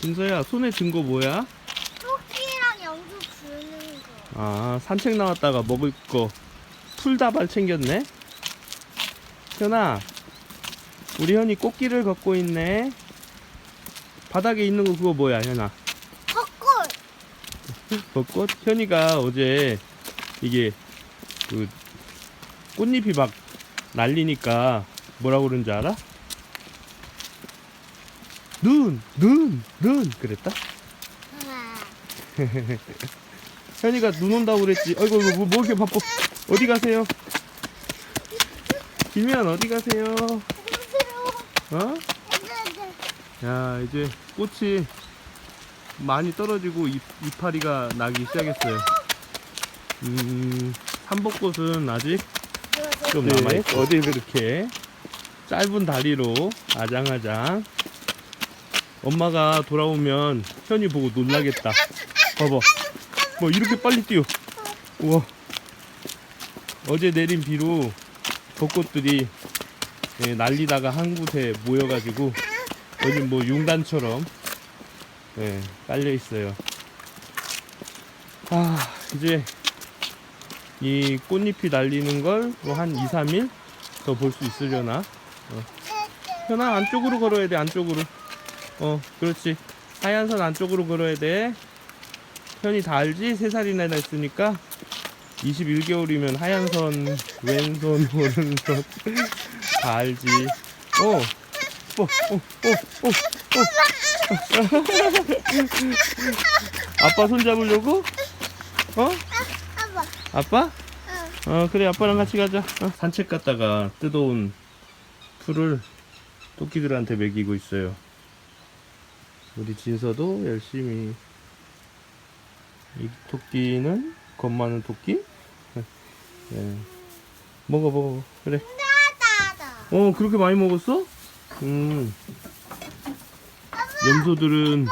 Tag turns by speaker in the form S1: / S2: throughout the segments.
S1: 진서야 손에 든 거 뭐야?
S2: 토끼랑 영주 주는 거.
S1: 아 산책 나왔다가 먹을 거 풀다발 챙겼네 현아 우리 현이 꽃길을 걷고 있네 바닥에 있는 거 그거 뭐야 현아
S2: 벚꽃.
S1: 벚꽃? 현이가 어제 이게 그 꽃잎이 막 날리니까 뭐라고 그러는지 알아? 눈! 눈! 눈! 그랬다?
S2: 아,
S1: 현이가 눈 온다고 그랬지. 어이구, 어이구, 뭐, 뭐 이렇게 바빠. 어디 가세요? 김현, 어디 가세요?
S2: 어?
S1: 야, 이제 꽃이 많이 떨어지고 잎, 이파리가 나기 시작했어요. 음, 삼복꽃은 아직 좀 남아있고. 어디 그렇게 짧은 다리로 아장아장. 엄마가 돌아오면 현이 보고 놀라겠다. 봐봐. 뭐 이렇게 빨리 뛰어. 우와. 어제 내린 비로 벚꽃들이 예, 날리다가 한 곳에 모여가지고 여기 뭐 융단처럼 예, 깔려 있어요. 아 이제 이 꽃잎이 날리는 걸 뭐한 2, 3일 더 볼 수 있으려나? 어. 현아 안쪽으로 걸어야 돼 안쪽으로. 어 그렇지. 하얀 선 안쪽으로 걸어야 돼. 현이 다 알지? 3살이나 됐으니까 21개월이면 하얀 선, 왼손, 오른손 다 알지. 어, 어, 어, 어, 어, 어. 아빠 손 잡으려고? 어?
S2: 아빠.
S1: 어, 그래, 아빠랑 같이 가자. 어. 산책 갔다가 뜯어온 풀을 토끼들한테 먹이고 있어요. 우리 진서도 열심히. 이 토끼는 겁 많은 토끼? 예. 먹어, 먹어. 그래. 어, 그렇게 많이 먹었어? 음. 염소들은,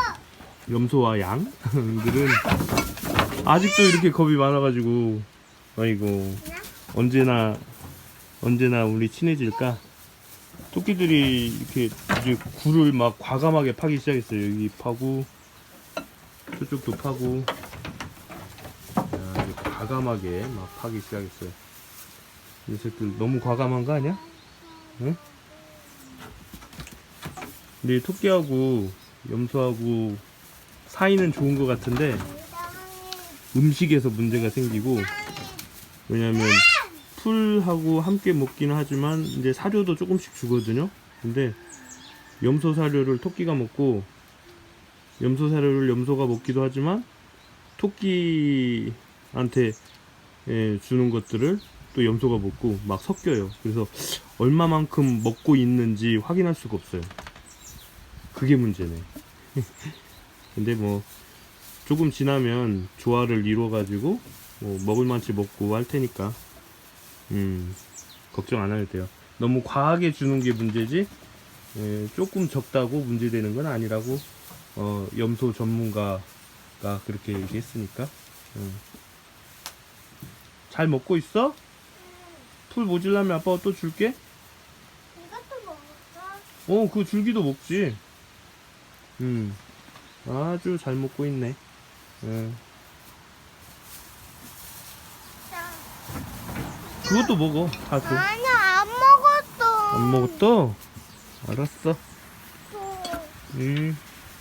S1: 염소와 양들은 아직도 이렇게 겁이 많아가지고, 아이고, 언제나, 언제나 우리 친해질까? 토끼들이 이렇게 이제 굴을 막 과감하게 파기 시작했어요. 여기 파고, 저쪽도 파고, 야, 과감하게 막 파기 시작했어요. 이 녀석들 너무 과감한 거 아니야? 응? 근데 토끼하고 염소하고 사이는 좋은 것 같은데 음식에서 문제가 생기고 왜냐면 풀하고 함께 먹기는 하지만 이제 사료도 조금씩 주거든요. 근데 염소 사료를 토끼가 먹고 염소 사료를 염소가 먹기도 하지만 토끼한테 예, 주는 것들을 또 염소가 먹고 막 섞여요. 그래서 얼마만큼 먹고 있는지 확인할 수가 없어요. 그게 문제네. 근데 뭐 조금 지나면 조화를 이루어 가지고 뭐 먹을 만치 먹고 할 테니까 음 걱정 안 해도 돼요. 너무 과하게 주는 게 문제지 예, 조금 적다고 문제되는 건 아니라고 어, 염소 전문가가 그렇게 얘기했으니까 음. 잘 먹고 있어? 풀 모질라면 아빠가 또 줄게.
S2: 이것도 먹었어?
S1: 어, 그 줄기도 먹지. 음, 아주 잘 먹고 있네. 음, 그것도 먹어. 다 줘.
S2: 아니야, 안 먹었어.
S1: 안 먹었어? 알았어.
S2: 또.
S1: 음,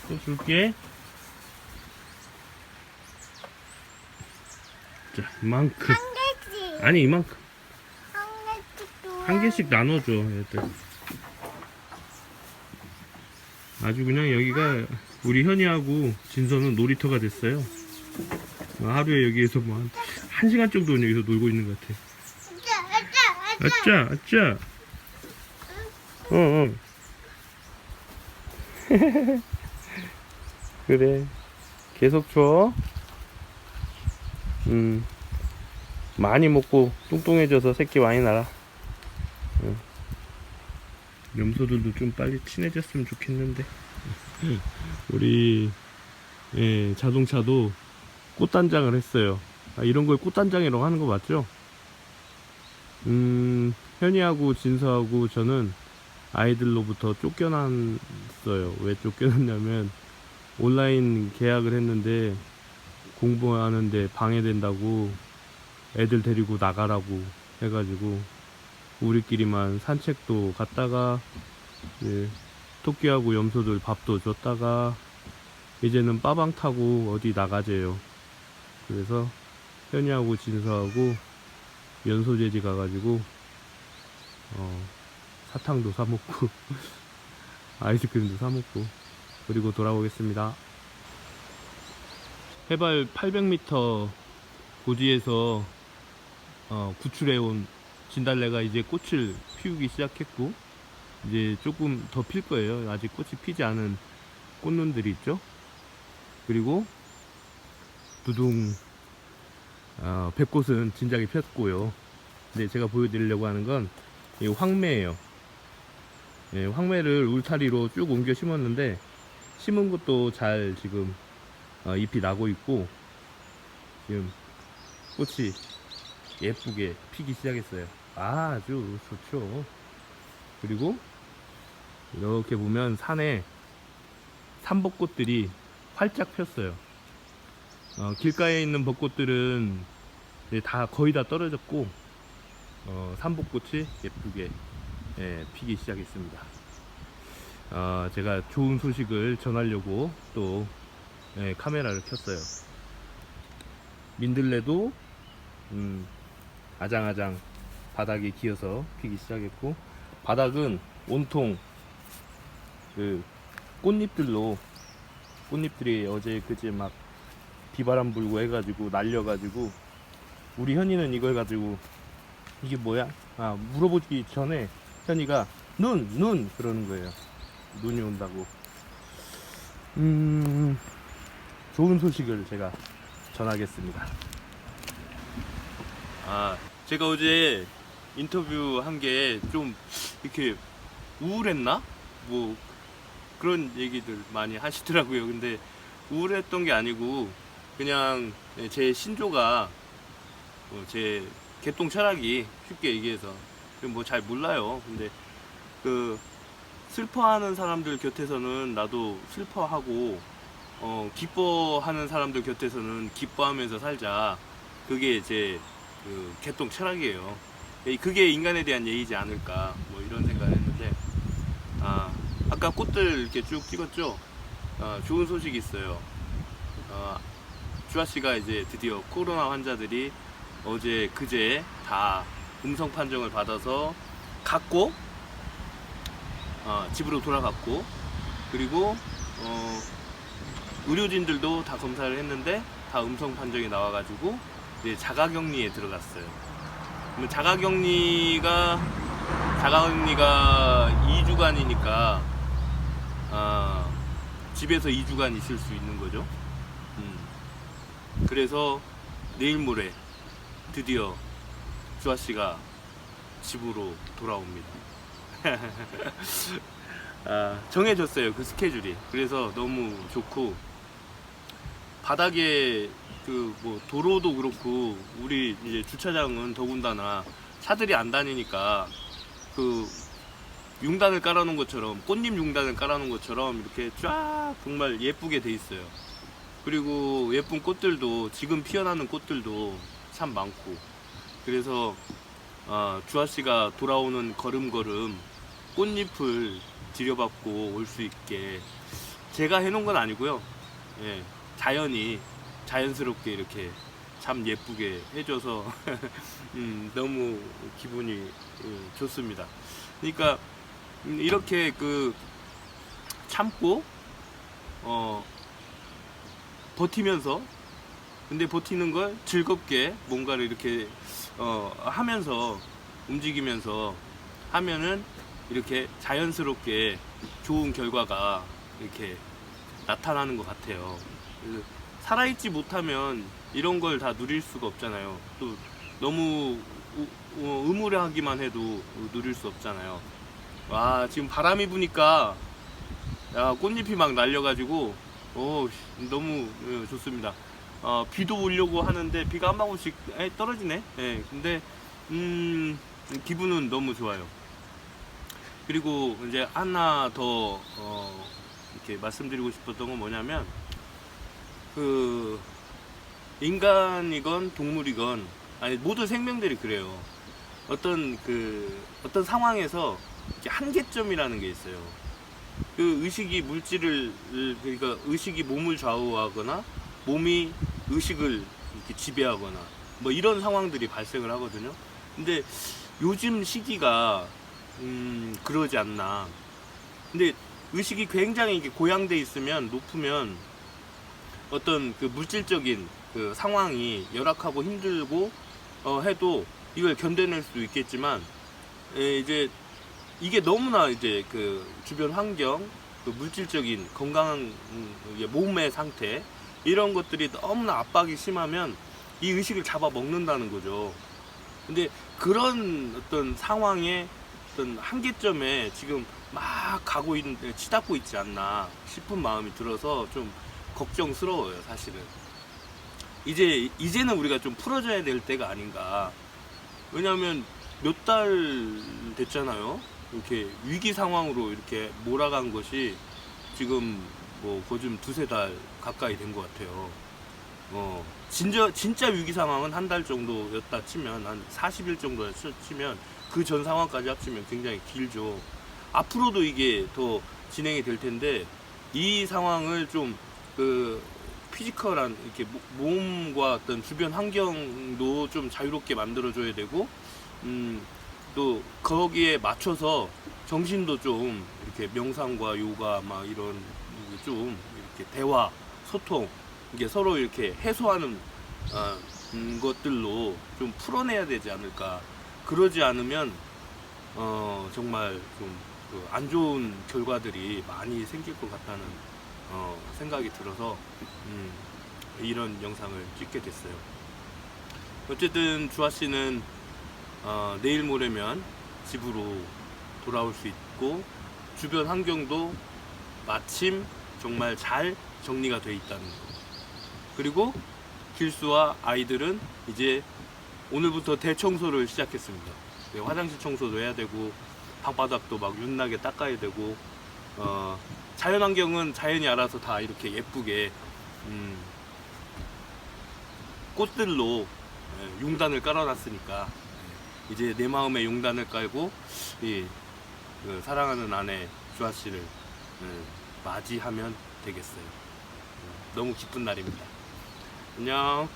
S1: 또 줄게. 자, 이만큼.
S2: 한 개씩.
S1: 아니, 이만큼.
S2: 한 개씩도.
S1: 한 개씩 나눠줘, 얘들. 아주 그냥 여기가 우리 현이하고 진서는 놀이터가 됐어요. 어, 하루에 여기에서 뭐 한, 한 시간 정도는 여기서 놀고 있는 것 같아. 아짜, 아짜. 어, 어. 그래. 계속 줘. 음. 많이 먹고 뚱뚱해져서 새끼 많이 날아. 응. 염소들도 좀 빨리 친해졌으면 좋겠는데. 우리 예, 자동차도 꽃단장을 했어요. 아, 이런 걸 꽃단장이라고 하는 거 맞죠? 음, 현이하고 진서하고 저는 아이들로부터 쫓겨났어요. 왜 쫓겨났냐면 온라인 계약을 했는데 공부하는데 방해된다고 애들 데리고 나가라고 해가지고 우리끼리만 산책도 갔다가 이제 토끼하고 염소들 밥도 줬다가 이제는 빠방 타고 어디 나가재요. 그래서 현이하고 진서하고 연소재지 가가지고 어, 사탕도 사 먹고 아이스크림도 사 먹고 그리고 돌아오겠습니다. 해발 800m 고지에서 어, 구출해온 진달래가 이제 꽃을 피우기 시작했고 이제 조금 더 필 거예요. 아직 꽃이 피지 않은 꽃눈들이 있죠. 그리고 두둥 어, 백꽃은 진작에 폈고요. 근데 제가 보여드리려고 하는 건 이 황매예요. 예, 황매를 울타리로 쭉 옮겨 심었는데 심은 것도 잘 지금 어, 잎이 나고 있고 지금 꽃이 예쁘게 피기 시작했어요. 아주 좋죠. 그리고 이렇게 보면 산에 산벚꽃들이 활짝 폈어요. 어, 길가에 있는 벚꽃들은 이제 다 거의 다 떨어졌고 어, 산벚꽃이 예쁘게 예, 피기 시작했습니다. 어, 제가 좋은 소식을 전하려고 또 예, 카메라를 켰어요. 민들레도 음, 아장아장 바닥에 기어서 피기 시작했고 바닥은 온통 그 꽃잎들로 꽃잎들이 어제 그제 막 비바람 불고 해가지고 날려가지고 우리 현이는 이걸 가지고 이게 뭐야? 아 물어보기 전에 현이가 눈! 눈! 그러는 거예요 눈이 온다고 음 좋은 소식을 제가 전하겠습니다 아 제가 어제 인터뷰 한 게 좀 이렇게 우울했나? 뭐 그런 얘기들 많이 하시더라고요 근데 우울했던 게 아니고 그냥 제 신조가 어, 제 개똥 철학이 쉽게 얘기해서 뭐 잘 몰라요. 근데 그 슬퍼하는 사람들 곁에서는 나도 슬퍼하고 어 기뻐하는 사람들 곁에서는 기뻐하면서 살자. 그게 제 그 개똥 철학이에요. 그게 인간에 대한 예의지 않을까 뭐 이런 생각을 했는데 아 아까 꽃들 이렇게 쭉 찍었죠. 아, 좋은 소식이 있어요. 어, 주아 씨가 이제 드디어 코로나 환자들이 어제 그제 다 음성 판정을 받아서 갔고 어, 집으로 돌아갔고 그리고 어, 의료진들도 다 검사를 했는데 다 음성 판정이 나와가지고 이제 자가격리에 들어갔어요. 그러면 자가격리가 자가격리가 2주간이니까 아, 집에서 2주간 있을 수 있는 거죠. 음. 그래서 내일 모레 드디어 주아 씨가 집으로 돌아옵니다. 아, 정해졌어요 그 스케줄이. 그래서 너무 좋고 바닥에 그 뭐 도로도 그렇고 우리 이제 주차장은 더군다나 차들이 안 다니니까 그 융단을 깔아놓은 것처럼 꽃잎 융단을 깔아놓은 것처럼 이렇게 쫙 정말 예쁘게 돼 있어요. 그리고 예쁜 꽃들도 지금 피어나는 꽃들도 참 많고 그래서 어, 주아 씨가 돌아오는 걸음걸음 꽃잎을 들여받고 올 수 있게 제가 해놓은 건 아니고요. 예, 자연이 자연스럽게 이렇게 참 예쁘게 해줘서 음, 너무 기분이 음, 좋습니다. 그러니까 음, 이렇게 그 참고 어 버티면서 근데 버티는 걸 즐겁게 뭔가를 이렇게 어 하면서 움직이면서 하면은 이렇게 자연스럽게 좋은 결과가 이렇게 나타나는 것 같아요. 살아있지 못하면 이런 걸 다 누릴 수가 없잖아요. 또 너무 의무하기만 해도 누릴 수 없잖아요. 와 지금 바람이 부니까 야 꽃잎이 막 날려가지고 오 씨, 너무 예, 좋습니다. 어, 비도 오려고 하는데 비가 한 방울씩 에, 떨어지네. 예, 근데 음 기분은 너무 좋아요. 그리고 이제 하나 더 어, 이렇게 말씀드리고 싶었던 건 뭐냐면 그 인간이건 동물이건 아니 모든 생명들이 그래요. 어떤 그 어떤 상황에서 한계점이라는 게 있어요. 그 의식이 물질을 그러니까 의식이 몸을 좌우하거나 몸이 의식을 이렇게 지배하거나 뭐 이런 상황들이 발생을 하거든요. 근데 요즘 시기가 음 그러지 않나. 근데 의식이 굉장히 이게 고양돼 있으면 높으면 어떤 그 물질적인 그 상황이 열악하고 힘들고 어 해도 이걸 견뎌낼 수 있겠지만 에, 이제 이게 너무나 이제 그 주변 환경, 그 물질적인 건강한 음, 몸의 상태 이런 것들이 너무나 압박이 심하면 이 의식을 잡아 먹는다는 거죠. 근데 그런 어떤 상황에 어떤 한계점에 지금 막 가고 있는 치닫고 있지 않나 싶은 마음이 들어서 좀 걱정스러워요, 사실은. 이제 이제는 우리가 좀 풀어줘야 될 때가 아닌가. 왜냐하면 몇 달 됐잖아요. 이렇게 위기 상황으로 이렇게 몰아간 것이 지금 뭐 거좀 두세 달 가까이 된 것 같아요. 어, 진짜, 진짜 위기 상황은 한 달 정도였다 치면, 한 40일 정도였다 치면, 그 전 상황까지 합치면 굉장히 길죠. 앞으로도 이게 더 진행이 될 텐데, 이 상황을 좀, 그, 피지컬한, 이렇게 모- 몸과 어떤 주변 환경도 좀 자유롭게 만들어줘야 되고, 음, 또 거기에 맞춰서 정신도 좀 이렇게 명상과 요가 막 이런 좀 이렇게 대화, 소통, 이게 서로 이렇게 해소하는 어, 음, 것들로 좀 풀어내야 되지 않을까. 그러지 않으면 어, 정말 좀안 좋은 결과들이 많이 생길 것 같다는 어, 생각이 들어서 음, 이런 영상을 찍게 됐어요. 어쨌든 주아 씨는 어, 내일 모레면 집으로 돌아올 수 있고 주변 환경도 마침 정말 잘 정리가 돼 있다는 거. 그리고 길수와 아이들은 이제 오늘부터 대청소를 시작했습니다. 네, 화장실 청소도 해야 되고 방바닥도 막 윤나게 닦아야 되고 어, 자연환경은 자연이 알아서 다 이렇게 예쁘게 음, 꽃들로 예, 용단을 깔아놨으니까 예, 이제 내 마음에 용단을 깔고 이, 그 사랑하는 아내 주아 씨를 예, 맞이하면 되겠어요. 음, 너무 기쁜 날입니다. 안녕.